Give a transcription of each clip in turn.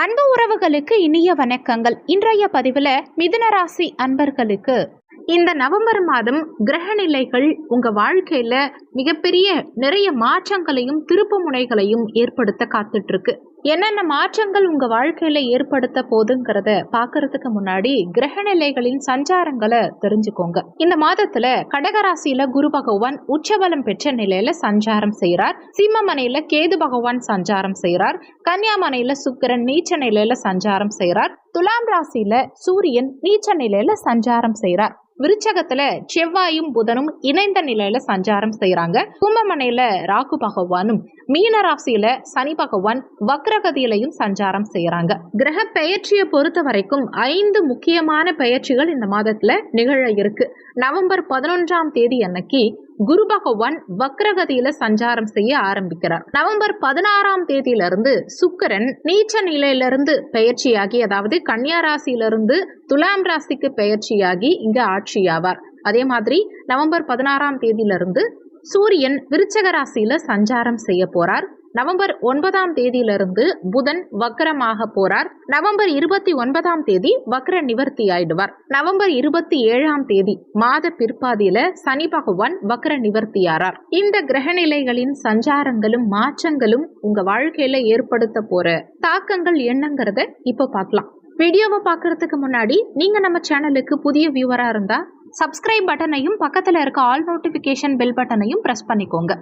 அன்பு உறவுகளுக்கு இனிய வணக்கங்கள். இன்றைய பதிவில் மிதுனராசி அன்பர்களுக்கு இந்த நவம்பர் மாதம் கிரக நிலைகள் உங்க வாழ்க்கையில மிகப்பெரிய நிறைய மாற்றங்களையும் திருப்பு முனைகளையும் ஏற்படுத்த காத்துட்டு இருக்கு. என்னென்ன மாற்றங்கள் உங்கள் வாழ்க்கையில் ஏற்படுத்த போதுங்கிறத பார்க்கறதுக்கு முன்னாடி கிரக நிலைகளின் சஞ்சாரங்களை தெரிஞ்சுக்கோங்க. இந்த மாதத்தில் கடகராசியில் குரு பகவான் உச்சபலம் பெற்ற நிலையில் சஞ்சாரம் செய்கிறார் சிம்மமனையில் கேது பகவான் சஞ்சாரம் செய்கிறார் கன்னியாமனையில் சுக்கிரன் நீச்ச நிலையில் சஞ்சாரம் செய்கிறார் துலாம் ராசியில் சூரியன் நீச்ச நிலையில் சஞ்சாரம் செய்கிறார் விருச்சகத்துல செவ்வாயும் புதனும் இணைந்த நிலையில சஞ்சாரம் செய்யறாங்க கும்பமனையில ராகு பகவானும் மீன ராசியில சனி பகவான் வக்ரகதியிலையும் சஞ்சாரம் செய்யறாங்க. கிரக பெயர்ச்சியை பொறுத்த வரைக்கும் ஐந்து முக்கியமான பெயர்ச்சிகள் இந்த மாதத்துல நிகழ இருக்கு. நவம்பர் பதினொன்றாம் தேதி அன்னைக்கு குரு பகவான் வக்ரகதியில சஞ்சாரம் செய்ய ஆரம்பிக்கிறார். நவம்பர் பதினாறாம் தேதியிலிருந்து சுக்கரன் நீச்ச நிலையிலிருந்து பெயர்ச்சியாகி அதாவது கன்னியா ராசியிலிருந்து துலாம் ராசிக்கு பெயர்ச்சியாகி இங்க ஆட்சியாவார். அதே மாதிரி நவம்பர் பதினாறாம் தேதியிலிருந்து சூரியன் விருச்சக ராசியில சஞ்சாரம் செய்ய போறார். நவம்பர் ஒன்பதாம் தேதியிலிருந்து புதன் வக்கரமாக போறார். நவம்பர் இருபத்தி ஒன்பதாம் தேதி வக்கர நிவர்த்தி ஆயிடுவார். நவம்பர் இருபத்தி ஏழாம் தேதி மாத பிற்பாதியில சனி பகவான் வக்கர நிவர்த்தியாரார். இந்த கிரகநிலைகளின் சஞ்சாரங்களும் மாற்றங்களும் உங்க வாழ்க்கையில ஏற்படுத்த போற தாக்கங்கள் என்னங்கிறத இப்போ பார்க்கலாம். வீடியோவை பார்க்கறதுக்கு முன்னாடி நீங்க நம்ம சேனலுக்கு புதிய வியூவரா இருந்தா சப்ஸ்கிரைப் பட்டனையும் பக்கத்துல இருக்க ஆல் நோட்டிஃபிகேஷன் பெல் பட்டனையும் பிரஸ் பண்ணிக்கோங்க.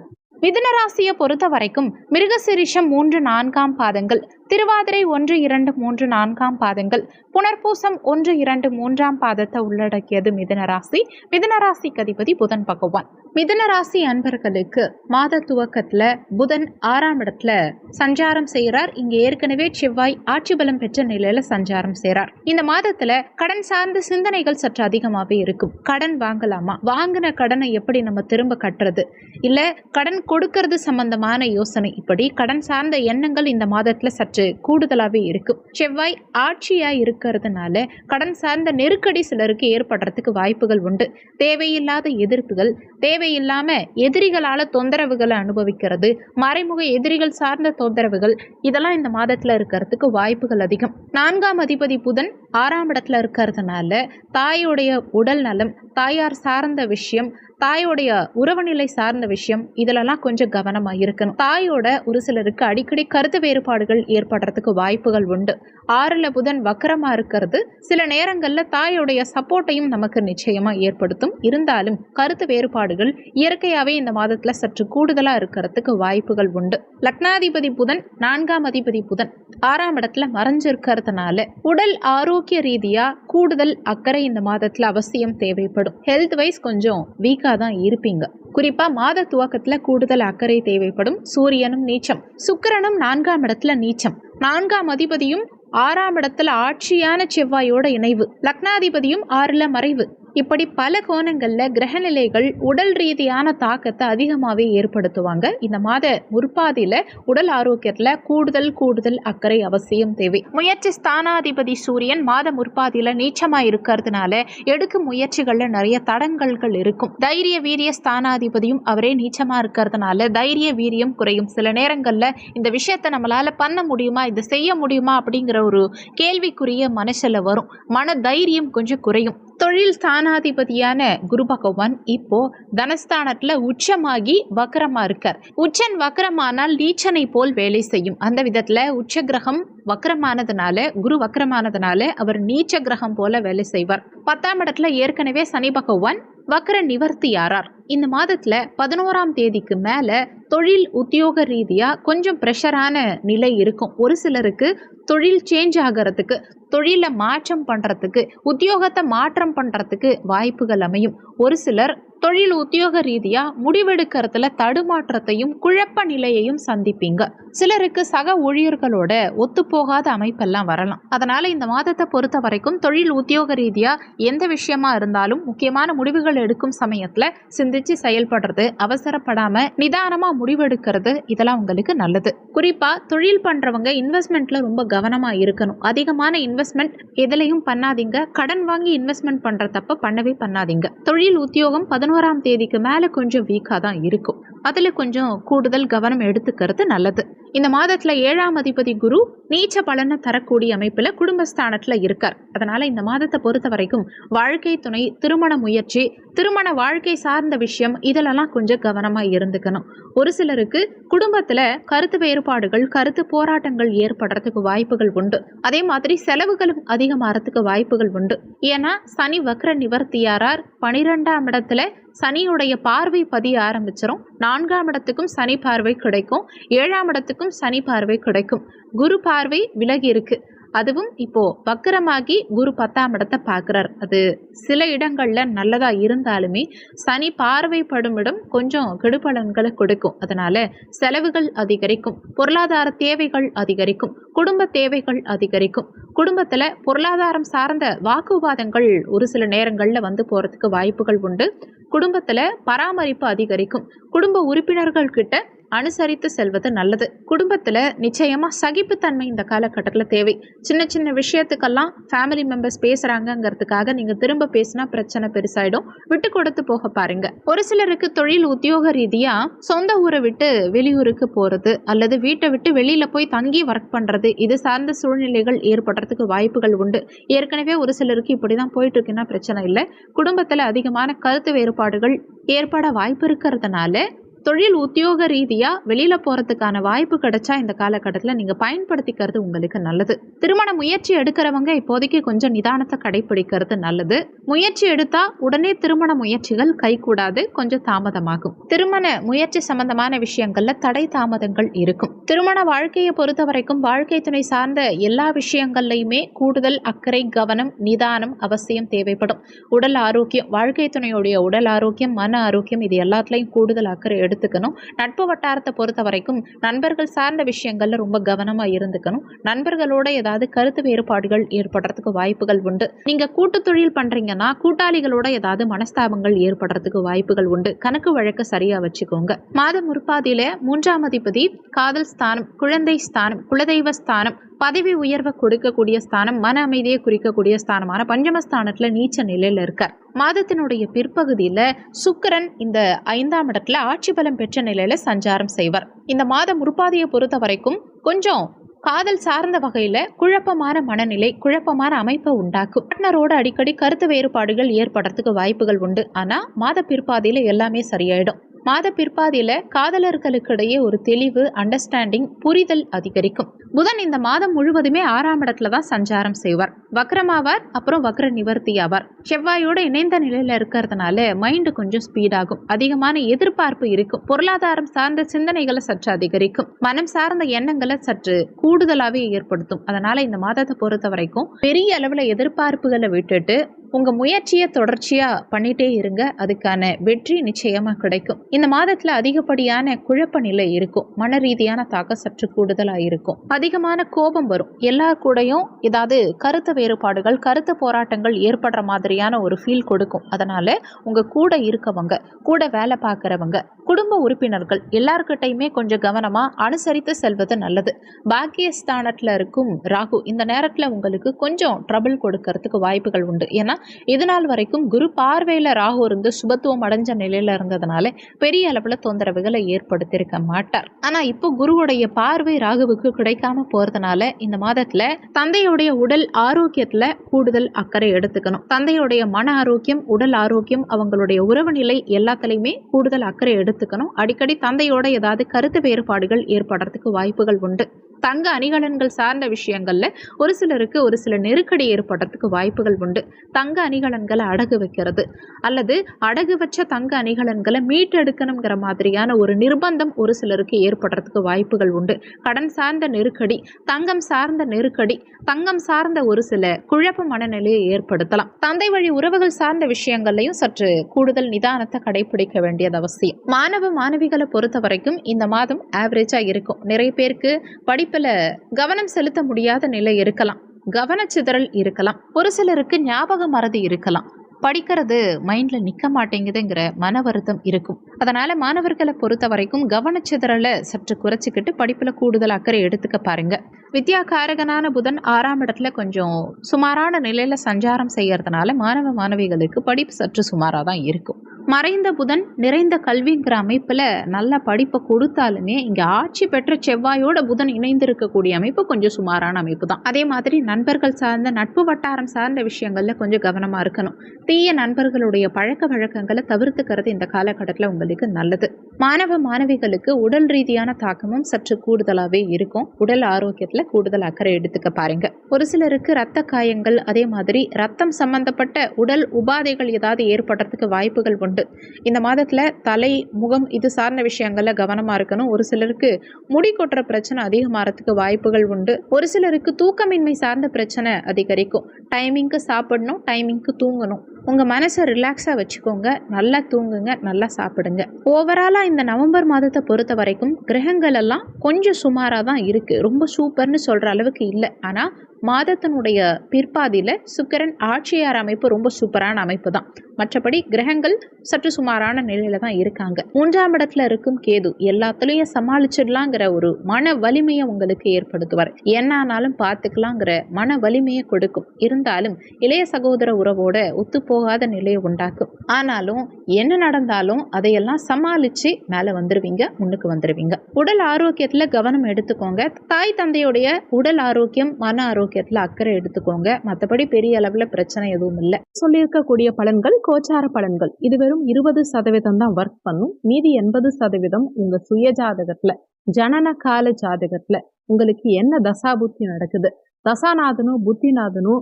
மிதுன ராசியை பொறுத்த வரைக்கும் மிருகசிரிஷம் மூன்று நான்காம் பாதங்கள். திருவாதிரை ஒன்று இரண்டு மூன்று நான்காம் பாதங்கள். புனர்பூசம் ஒன்று இரண்டு மூன்றாம் பாதத்தை உள்ளடக்கியது மிதனராசி மிதனராசி கதிபதி அதிபதி புதன் பகவான். மிதனராசி அன்பர்களுக்கு மாத துவக்கத்துல புதன் ஆறாம் இடத்துல சஞ்சாரம் செய்கிறார். இங்க ஏற்கனவே செவ்வாய் ஆட்சி பலம் பெற்ற நிலையில சஞ்சாரம் செய்கிறார். இந்த மாதத்துல கடன் சார்ந்த சிந்தனைகள் சற்று அதிகமாகவே இருக்கும். கடன் வாங்கலாமா? வாங்கின கடனை எப்படி நம்ம திரும்ப கட்டுறது? இல்ல கடன் கொடுக்கறது சம்பந்தமான யோசனை? இப்படி கடன் சார்ந்த எண்ணங்கள் இந்த மாதத்துல சற்று கூடுதலாகவே இருக்கும். செவ்வாய் ஆட்சியா இருக்கிறதுனால கடன் சார்ந்த நெருக்கடி சிலருக்கு ஏற்படுறதுக்கு வாய்ப்புகள் உண்டு. தேவையில்லாத எதிர்ப்புகள் தேவையில்லாம எதிரிகளால தொந்தரவுகளை அனுபவிக்கிறது மறைமுக எதிரிகள் சார்ந்த தொந்தரவுகள் இதெல்லாம் இந்த மாதத்தில் இருக்கிறதுக்கு வாய்ப்புகள் அதிகம். நான்காம் அதிபதி புதன் ஆறாம் இடத்துல இருக்கிறதுனால தாயுடைய உடல் நலம் தாயார் சார்ந்த விஷயம் தாயோடைய உறவுநிலை சார்ந்த விஷயம் இதிலெல்லாம் கொஞ்சம் கவனமாக இருக்கணும். தாயோட ஒரு சிலருக்கு அடிக்கடி கருத்து வேறுபாடுகள் ஏற்படுறதுக்கு வாய்ப்புகள் உண்டு. ஆறில் புதன் வக்கரமாக இருக்கிறது. சில நேரங்களில் தாயோடைய சப்போர்ட்டையும் நமக்கு நிச்சயமாக ஏற்படுத்தும். இருந்தாலும் கருத்து வேறுபாடுகள் இயற்கையாகவே இந்த மாதத்தில் சற்று கூடுதலாக இருக்கிறதுக்கு வாய்ப்புகள் உண்டு. லக்னாதிபதி புதன் நான்காம் அதிபதி புதன். ஆறாம் இடத்துல மறைஞ்சிருக்கிறதுனால உடல் ஆரோக்கிய ரீதியாக கூடுதல் அக்கறை இந்த மாதத்தில் அவசியம் தேவைப்படும். ஹெல்த் வைஸ் கொஞ்சம் வீக்காக தான் இருப்பீங்க. குறிப்பா மாத துவக்கத்துல கூடுதல் அக்கறை தேவைப்படும். சூரியனும் நீச்சம். சுக்கரனும் நான்காம் இடத்துல நீச்சம். நான்காம் அதிபதியும் ஆறாம் இடத்துல ஆட்சியான செவ்வாயோட இணைவு. லக்னாதிபதியும் ஆறுல மறைவு. இப்படி பல கோணங்களில் கிரகநிலைகள் உடல் ரீதியான தாக்கத்தை அதிகமாகவே ஏற்படுத்துவாங்க. இந்த மாத முற்பாதியில் உடல் ஆரோக்கியத்தில் கூடுதல் கூடுதல் அக்கறை அவசியம் தேவை. முயற்சி ஸ்தானாதிபதி சூரியன் மாத முற்பாதியில் நீச்சமாக இருக்கிறதுனால எடுக்கும் முயற்சிகளில் நிறைய தடங்கல்கள் இருக்கும். தைரிய வீரிய ஸ்தானாதிபதியும் அவரே நீச்சமாக இருக்கிறதுனால தைரிய வீரியம் குறையும். சில நேரங்களில் இந்த விஷயத்தை நம்மளால் பண்ண முடியுமா? இதை செய்ய முடியுமா? அப்படிங்கிற ஒரு கேள்விக்குரிய மனசில் வரும். மன தைரியம் கொஞ்சம் குறையும். தொழில் ஸ்தானாதிபதியான குரு பகவான் இப்போ தனஸ்தானத்துல உச்சமாகி வக்கரமா இருக்கார். உச்சன் வக்கரமானால் நீச்சனை போல் வேலை செய்யும். அந்த விதத்துல உச்ச கிரகம் வக்கரமானதுனால குரு வக்கரமானதுனால அவர் நீச்ச கிரகம் போல வேலை செய்வார். பத்தாம் இடத்துல ஏற்கனவே சனி பகவான் வக்கர நிவர்த்தியாரார். இந்த மாதத்துல பதினோராம் தேதிக்கு மேல தொழில் உத்தியோக ரீதியாக கொஞ்சம் ப்ரெஷரான நிலை இருக்கும். ஒரு சிலருக்கு தொழில் சேஞ்ச் ஆகிறதுக்கு தொழிலை மாற்றம் பண்ணுறதுக்கு உத்தியோகத்தை மாற்றம் பண்ணுறதுக்கு வாய்ப்புகள் அமையும். ஒரு சிலர் தொழில் உத்தியோக ரீதியாக முடிவெடுக்கிறதுல தடுமாற்றத்தையும் குழப்ப நிலையையும் சந்திப்பீங்க. சிலருக்கு சக ஊழியர்களோட ஒத்துப்போகாத அமைப்பெல்லாம் வரலாம். அதனால் இந்த மாதத்தை பொறுத்த வரைக்கும் தொழில் உத்தியோக ரீதியாக எந்த விஷயமா இருந்தாலும் முக்கியமான முடிவுகள் எடுக்கும் சமயத்தில் சிந்திச்சு செயல்படுறது அவசரப்படாமல் நிதானமாக முடிவெடுக்கிறது இதெல்லாம் உங்களுக்கு நல்லது. குறிப்பாக தொழில் பண்ணுறவங்க இன்வெஸ்ட்மெண்ட்டில் ரொம்ப கவனமாக இருக்கணும். அதிகமான இன்வெஸ்ட்மெண்ட் எதுலையும் பண்ணாதீங்க. கடன் வாங்கி இன்வெஸ்ட்மெண்ட் பண்ணுற தப்ப பண்ணவே பண்ணாதீங்க. தொழில் உத்தியோகம் பதினொன்று பதினோராம் தேதிக்கு மேல கொஞ்சம் வீக்கா தான் இருக்கும். அதுல கொஞ்சம் கூடுதல் கவனம் எடுத்துக்கிறது நல்லது. இந்த மாதத்துல ஏழாம் அதிபதி குரு நீச்ச பலனை தரக்கூடிய அமைப்புல குடும்பஸ்தானத்துல இருக்கார். அதனால இந்த மாதத்தை பொறுத்த வரைக்கும் வாழ்க்கை துணை திருமண முயற்சி திருமண வாழ்க்கை சார்ந்த விஷயம் இதிலெல்லாம் கொஞ்சம் கவனமா இருந்துக்கணும். ஒரு சிலருக்கு குடும்பத்துல கருத்து வேறுபாடுகள் கருத்து போராட்டங்கள் ஏற்படுறதுக்கு வாய்ப்புகள் உண்டு. அதே மாதிரி செலவுகளும் அதிகமாகறதுக்கு வாய்ப்புகள் உண்டு. ஏன்னா சனி வக்ர நிவர்த்தியாரார் பனிரெண்டாம் இடத்துல சனியுடைய பார்வை பதிய ஆரம்பிச்சிடும் நான்காம் இடத்துக்கும் சனி பார்வை கிடைக்கும். ஏழாம் இடத்துக்கும் சனி பார்வை கிடைக்கும். குரு பார்வை விலகி இருக்கு. அதுவும் இப்போ வக்கரமாகி குரு பத்தாம் இடத்தை பார்க்குறார். அது சில இடங்களில் நல்லதாக இருந்தாலுமே சனி பார்வைப்படும் இடம் கொஞ்சம் கெடுபலன்களை கொடுக்கும். அதனால செலவுகள் அதிகரிக்கும். பொருளாதார தேவைகள் அதிகரிக்கும். குடும்ப தேவைகள் அதிகரிக்கும். குடும்பத்தில் பொருளாதாரம் சார்ந்த வாக்குவாதங்கள் ஒரு சில நேரங்களில் வந்து போகிறதுக்கு வாய்ப்புகள் உண்டு. குடும்பத்தில் பராமரிப்பு அதிகரிக்கும். குடும்ப உறுப்பினர்கள் கிட்ட அனுசரித்து செல்வது நல்லது. குடும்பத்தில் நிச்சயமா சகிப்புத்தன்மை இந்த காலகட்டத்தில் தேவை. சின்ன சின்ன விஷயத்துக்கெல்லாம் ஃபேமிலி மெம்பர்ஸ் பேசுகிறாங்கங்கிறதுக்காக நீங்க திரும்ப பேசினா பிரச்சனை பெருசாயிடும். விட்டு கொடுத்து போக பாருங்க. ஒரு சிலருக்கு தொழில் உத்தியோக ரீதியா சொந்த ஊரை விட்டு வெளியூருக்கு போறது அல்லது வீட்டை விட்டு வெளியில போய் தங்கி ஒர்க் பண்றது இது சார்ந்த சூழ்நிலைகள் ஏற்படுறதுக்கு வாய்ப்புகள் உண்டு. ஏற்கனவே ஒரு சிலருக்கு இப்படிதான் போயிட்டு இருக்குன்னா பிரச்சனை இல்லை. குடும்பத்தில் அதிகமான கருத்து வேறுபாடுகள் ஏற்பட வாய்ப்பு இருக்கிறதுனால தொழில் உத்தியோக ரீதியாக வெளியில் போகிறதுக்கான வாய்ப்பு கிடைச்சா இந்த காலகட்டத்தில் நீங்கள் பயன்படுத்திக்கிறது உங்களுக்கு நல்லது. திருமண முயற்சி எடுக்கிறவங்க இப்போதைக்கு கொஞ்சம் நிதானத்தை கடைபிடிக்கிறது நல்லது. முயற்சி எடுத்தால் உடனே திருமண முயற்சிகள் கைகூடாது கொஞ்சம் தாமதமாகும். திருமண முயற்சி சம்பந்தமான விஷயங்களில் தடை தாமதங்கள் இருக்கும். திருமண வாழ்க்கையை பொறுத்த வரைக்கும் வாழ்க்கை துணை சார்ந்த எல்லா விஷயங்கள்லையுமே கூடுதல் அக்கறை கவனம் நிதானம் அவசியம் தேவைப்படும். உடல் ஆரோக்கியம் வாழ்க்கை துணையுடைய உடல் ஆரோக்கியம் மன ஆரோக்கியம் இது எல்லாத்துலேயும் கூடுதல் அக்கறை எடுத்துக்கணும். நட்பு வட்டாரத்தை பொறுத்த வரைக்கும் நண்பர்கள் சார்ந்த விஷயங்கள்ல ரொம்ப கவனமா இருந்துக்கணும். நண்பர்களோட ஏதாவது கருத்து வேறுபாடுகள் ஏற்படுறதுக்கு வாய்ப்புகள் உண்டு. நீங்க கூட்டு தொழில் பண்றீங்கன்னா கூட்டாளிகளோட ஏதாவது மனஸ்தாபங்கள் ஏற்படுறதுக்கு வாய்ப்புகள் உண்டு. கணக்கு வழக்க சரியா வச்சுக்கோங்க. மாத முற்பாதியில மூன்றாம் அதிபதி காதல் ஸ்தானம் குழந்தை ஸ்தானம் குலதெய்வ ஸ்தானம் பதவி உயர்வை கொடுக்கக்கூடிய ஸ்தானம் மன அமைதியை குறிக்கக்கூடிய ஸ்தானமான பஞ்சமஸ்தானத்துல நீச்ச நிலையில இருக்கார். மாதத்தினுடைய பிற்பகுதியில் சுக்கிரன் இந்த ஐந்தாம் இடத்துல ஆட்சி பலம் பெற்ற நிலையில சஞ்சாரம் செய்வார். இந்த மாதம் முற்பாதியை பொறுத்த வரைக்கும் கொஞ்சம் காதல் சார்ந்த வகையில குழப்பமான மனநிலை குழப்பமான அமைப்பை உண்டாக்கும். பார்ட்னரோட அடிக்கடி கருத்து வேறுபாடுகள் ஏற்படுறதுக்கு வாய்ப்புகள் உண்டு. ஆனா மாத பிற்பாதையில் எல்லாமே சரியாயிடும். மாத பிற்பாதியில காதலர்களுக்கு இடையே ஒரு தெளிவு அண்டர்ஸ்டாண்டிங் புரிதல் அதிகரிக்கும். புதன் இந்த மாதம் முழுவதுமே ஆறாம் இடத்துல தான் சஞ்சாரம் செய்வார். வக்ரமாவார் அப்புறம் வக்ர நிவர்த்தி ஆவார். செவ்வாயோட இணைந்த நிலையில இருக்கிறதுனால மைண்டு கொஞ்சம் ஸ்பீடாகும் அதிகமான எதிர்பார்ப்பு இருக்கும். பொருளாதாரம் சார்ந்த சிந்தனைகளை சற்று அதிகரிக்கும். மனம் சார்ந்த எண்ணங்களை சற்று கூடுதலாகவே ஏற்படுத்தும். அதனால இந்த மாதத்தை பொறுத்த வரைக்கும் பெரிய அளவில் எதிர்பார்ப்புகளை விட்டுட்டு உங்கள் முயற்சியை தொடர்ச்சியாக பண்ணிட்டே இருங்க. அதுக்கான வெற்றி நிச்சயமாக கிடைக்கும். இந்த மாதத்தில் அதிகப்படியான குழப்ப நிலை இருக்கும். மன ரீதியான தாக்கம் சற்று கூடுதலாக இருக்கும். அதிகமான கோபம் வரும். எல்லா கூடயும் ஏதாவது கருத்து வேறுபாடுகள் கருத்து போராட்டங்கள் ஏற்படுற மாதிரியான ஒரு ஃபீல் கொடுக்கும். அதனால உங்கள் கூட இருக்கவங்க கூட வேலை பார்க்குறவங்க குடும்ப உறுப்பினர்கள் எல்லார்கிட்டையுமே கொஞ்சம் கவனமாக அனுசரித்து செல்வது நல்லது. பாக்கியஸ்தானத்தில் இருக்கும் ராகு. இந்த நேரத்தில் உங்களுக்கு கொஞ்சம் ட்ரபிள் கொடுக்கறதுக்கு வாய்ப்புகள் உண்டு. ஏன்னா இதனால் நாள் வரைக்கும் குரு பார்வையில் ராகு இருந்து சுபத்துவம் அடைஞ்ச நிலையில இருந்ததுனால பெரிய அளவுல தொந்தரவுகளை ஏற்படுத்தியிருக்க மாட்டார். ஆனா இப்போ குருவுடைய பார்வை ராகுவுக்கு கிடைக்காம போறதுனால இந்த மாதத்துல தந்தையுடைய உடல் ஆரோக்கியத்துல கூடுதல் அக்கறை எடுத்துக்கணும். தந்தையுடைய மன ஆரோக்கியம் உடல் ஆரோக்கியம் அவங்களுடைய உறவு நிலை எல்லாத்துலயுமே கூடுதல் அக்கறை எடுத்துக்கணும். அடிக்கடி தந்தையோட ஏதாவது கருத்து வேறுபாடுகள் ஏற்படுறதுக்கு வாய்ப்புகள் உண்டு. தங்க அணிகலன்கள் சார்ந்த விஷயங்கள்ல ஒரு சிலருக்கு ஒரு சில நெருக்கடி ஏற்படுறதுக்கு வாய்ப்புகள் உண்டு. தங்க அணிகலன்களை அடகு வைக்கிறது. அல்லது அடகு வச்ச தங்க அணிகலன்களை மீட்டெடுக்கணுங்கிற மாதிரியான ஒரு நிர்பந்தம் ஒரு சிலருக்கு ஏற்படுறதுக்கு வாய்ப்புகள் உண்டு. கடன் சார்ந்த நெருக்கடி தங்கம் சார்ந்த நெருக்கடி தங்கம் சார்ந்த ஒரு சில குழப்ப மனநிலையை ஏற்படுத்தலாம். தந்தை வழி உறவுகள் சார்ந்த விஷயங்கள்லையும் சற்று கூடுதல் நிதானத்தை கடைபிடிக்க வேண்டியது அவசியம். மாணவ மாணவிகளை பொறுத்த வரைக்கும் இந்த மாதம் ஆவரேஜா இருக்கும். நிறைய பேருக்கு படிப்பு படிப்பில் கவனம் செலுத்த முடியாத நிலை இருக்கலாம். கவனச்சிதறல் இருக்கலாம். ஒரு சிலருக்கு ஞாபக மறதி இருக்கலாம். படிக்கிறது மைண்டில் நிற்க மாட்டேங்குதுங்கிற மன வருத்தம் இருக்கும். அதனால் மாணவர்களை பொறுத்த வரைக்கும் கவனச்சிதறலை சற்று குறைச்சிக்கிட்டு படிப்பில் கூடுதல் அக்கறை எடுத்துக்க பாருங்க. வித்யா காரகனான புதன் ஆறாம் இடத்துல கொஞ்சம் சுமாரான நிலையில் சஞ்சாரம் செய்யறதுனால மாணவ மாணவிகளுக்கு படிப்பு சற்று சுமாராக தான் இருக்கும். மறைந்த புதன் நிறைந்த கல்விங்கிற அமைப்பில் நல்ல படிப்பை கொடுத்தாலுமே இங்கே ஆட்சி பெற்ற செவ்வாயோட புதன் இணைந்திருக்கக்கூடிய அமைப்பு கொஞ்சம் சுமாரான அமைப்பு தான். அதே மாதிரி நண்பர்கள் சார்ந்த நட்பு வட்டாரம் சார்ந்த விஷயங்களில் கொஞ்சம் கவனமாக இருக்கணும். தீய நண்பர்களுடைய பழக்க வழக்கங்களை தவிர்த்துக்கிறது இந்த காலகட்டத்தில் உங்களுக்கு நல்லது. மாணவ மாணவிகளுக்கு உடல் ரீதியான தாக்கமும் சற்று கூடுதலாகவே இருக்கும். உடல் ஆரோக்கியத்தில் கூடுதல் அக்கறை எடுத்துக்க பாருங்க. ஒரு சிலருக்கு ரத்த காயங்கள் அதே மாதிரி ரத்தம் சம்பந்தப்பட்ட உடல் உபாதைகள் ஏதாவது ஏற்படுறதுக்கு வாய்ப்புகள் உண்டு இந்த மாதத்தில் தலை முகம் இது சார்ந்த விஷயங்களில் கவனமாக இருக்கணும். ஒரு சிலருக்கு முடி கொட்டுற பிரச்சனை அதிகமாகிறதுக்கு வாய்ப்புகள் உண்டு. ஒரு சிலருக்கு தூக்கமின்மை சார்ந்த பிரச்சனை அதிகரிக்கும். டைமிங்க்கு சாப்பிடணும் டைமிங்க்கு தூங்கணும். உங்கள் மனசை ரிலாக்ஸாக வச்சுக்கோங்க. நல்லா தூங்குங்க. நல்லா சாப்பிடுங்க. ஓவராலாக இந்த நவம்பர் மாதத்தை பொறுத்த வரைக்கும் கிரகங்கள் எல்லாம் கொஞ்சம் சுமாராக தான் இருக்குது ரொம்ப சூப்பர்னு சொல்கிற அளவுக்கு இல்லை. ஆனால் மாதத்தினுடைய பிற்பாதியில் சுக்கரன் ஆட்சியார் அமைப்பு ரொம்ப சூப்பரான அமைப்பு தான். மற்றபடி கிரகங்கள் சற்று சுமாரான நிலையில தான் இருக்காங்க. மூன்றாம் இடத்துல இருக்கும் கேது எல்லாத்துலேயும் சமாளிச்சிடலாங்கிற ஒரு மன வலிமையை உங்களுக்கு ஏற்படுத்துவார். என்ன ஆனாலும் பார்த்துக்கலாங்கிற மன வலிமையை கொடுக்கும். இருந்தாலும் இளைய சகோதர உறவோட ஒத்துப்போ போகாத நிலையை உண்டாக்கும். ஆனாலும் என்ன நடந்தாலும் அதையெல்லாம் சமாளித்து மேலே வந்துடுவீங்க முன்னுக்கு வந்துடுவீங்க உடல் ஆரோக்கியத்தில் கவனம் எடுத்துக்கோங்க. தாய் தந்தையுடைய உடல் ஆரோக்கியம் மன ஆரோக்கியத்தில் அக்கறை எடுத்துக்கோங்க. மற்றபடி பெரிய அளவில் பிரச்சனை எதுவும் இல்லை. சொல்லியிருக்கக்கூடிய பலன்கள் கோச்சார பலன்கள். இது வெறும் இருபது சதவீதம் தான் ஒர்க் பண்ணும். மீதி எண்பது சதவீதம் உங்க சுய ஜாதகத்துல ஜனன கால ஜாதகத்துல உங்களுக்கு என்ன தசாபுத்தி நடக்குது? தசாநாதனும் புத்திநாதனும்